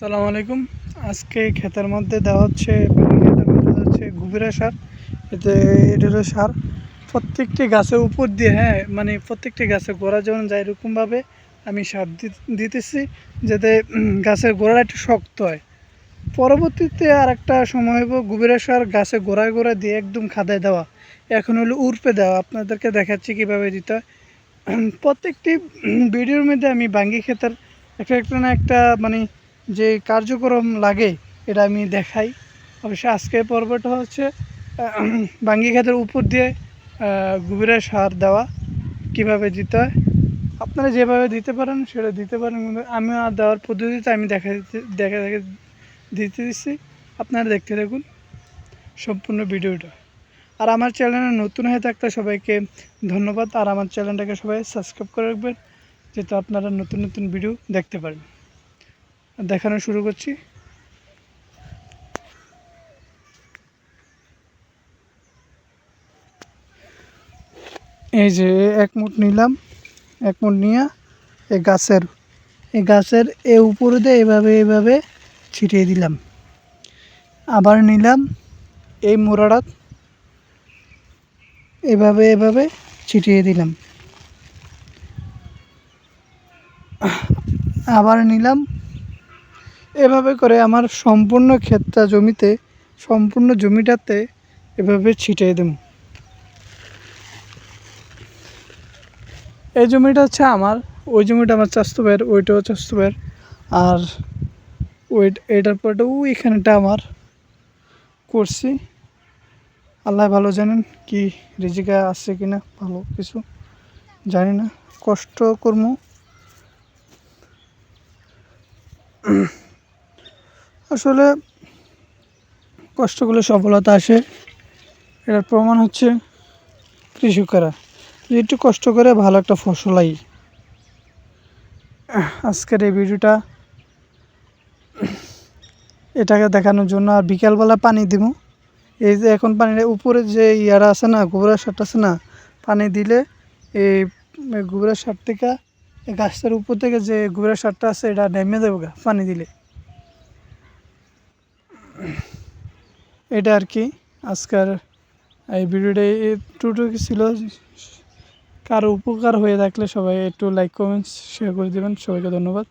সালাম আলাইকুম। আজকে ক্ষেতের মধ্যে দেওয়া হচ্ছে ক্ষেতের মধ্যে হচ্ছে গুবিরা সার। এতে এটা হলো সার। প্রত্যেকটি গাছের উপর দিয়ে হ্যাঁ মানে প্রত্যেকটি গাছে গোড়া যেমন যায় এরকমভাবে আমি সার দিতেছি যাতে গাছের গোড়াটা একটু শক্ত হয়। পরবর্তীতে আর একটা সময় হইব, গুবিরা সার গাছে গোড়ায় গোড়ায় দিয়ে একদম খাদায় দেওয়া। এখন হলো উর্পে দেওয়া। আপনাদেরকে দেখাচ্ছি কীভাবে দিতে হয়। প্রত্যেকটি ভিডিওর মধ্যে আমি বাঙ্গি ক্ষেতের, একটা একটা না একটা মানে যে কার্যক্রম লাগে, এটা আমি দেখাই। অবশ্য আজকের পর্বটা হচ্ছে বাঙ্গি খাতের উপর দিয়ে গুবিরা সার দেওয়া। কীভাবে দিতে হয়? আপনারা যেভাবে দিতে পারেন, সেটা দিতে পারেন। কিন্তু আমি আর দেওয়ার পদ্ধতিতে আমি দেখা দিতে, দেখা, দেখে দিতে দিচ্ছি। আপনারা দেখতে থাকুন সম্পূর্ণ ভিডিওটা। আর আমার চ্যানেলে নতুন হয়ে থাকলে সবাইকে ধন্যবাদ। আর আমার চ্যানেলটাকে সবাই সাবস্ক্রাইব করে রাখবেন, যেহেতু আপনারা নতুন নতুন ভিডিও দেখতে পারেন। দেখানো শুরু করছি। এই যে এক মুঠ নিলাম, এক মুঠ নিয়ে এই গাছের এই গাছের এ উপরে দিয়ে এভাবে এভাবে ছিটিয়ে দিলাম। আবার নিলাম এই মোড়াটা, এভাবে এভাবে ছিটিয়ে দিলাম। আবার নিলাম এভাবে করে আমার সম্পূর্ণ ক্ষেতটা জমিতে, সম্পূর্ণ জমিটাতে এভাবে ছিটিয়ে দেব। এই জমিটা হচ্ছে আমার, ওই জমিটা আমার চাস্তো ভাইয়ের, ওইটাও ভাইয়ের। আর ওই, এটার পরটা এখানেটা আমার করছি। আল্লাহ ভালো জানেন কি রিজিকা আসছে কিনা, ভালো কিছু জানি না। কষ্ট কর্ম আসলে কষ্ট করলে সফলতা আসে। এটার প্রমাণ হচ্ছে কৃষকেরা। যে একটু কষ্ট করে ভালো একটা ফসল হয় আজকের এই ভিডিওটা এটাকে দেখানোর জন্য আর বিকালবেলা পানি দিব। এই যে এখন পানির উপরে যে ইয়ারা আছে না গোবরের সারটা আছে না, পানি দিলে এই গোবরের সার থেকে গাছটার উপর থেকে যে গোবরের সারটা আছে, এটা নেমে দেবো পানি দিলে। এটা আর কি। আজকের এই ভিডিওটা একটুটুকু ছিল। কারও উপকার হয়ে থাকলে সবাই একটু লাইক কমেন্টস শেয়ার করে দেবেন। সবাইকে ধন্যবাদ।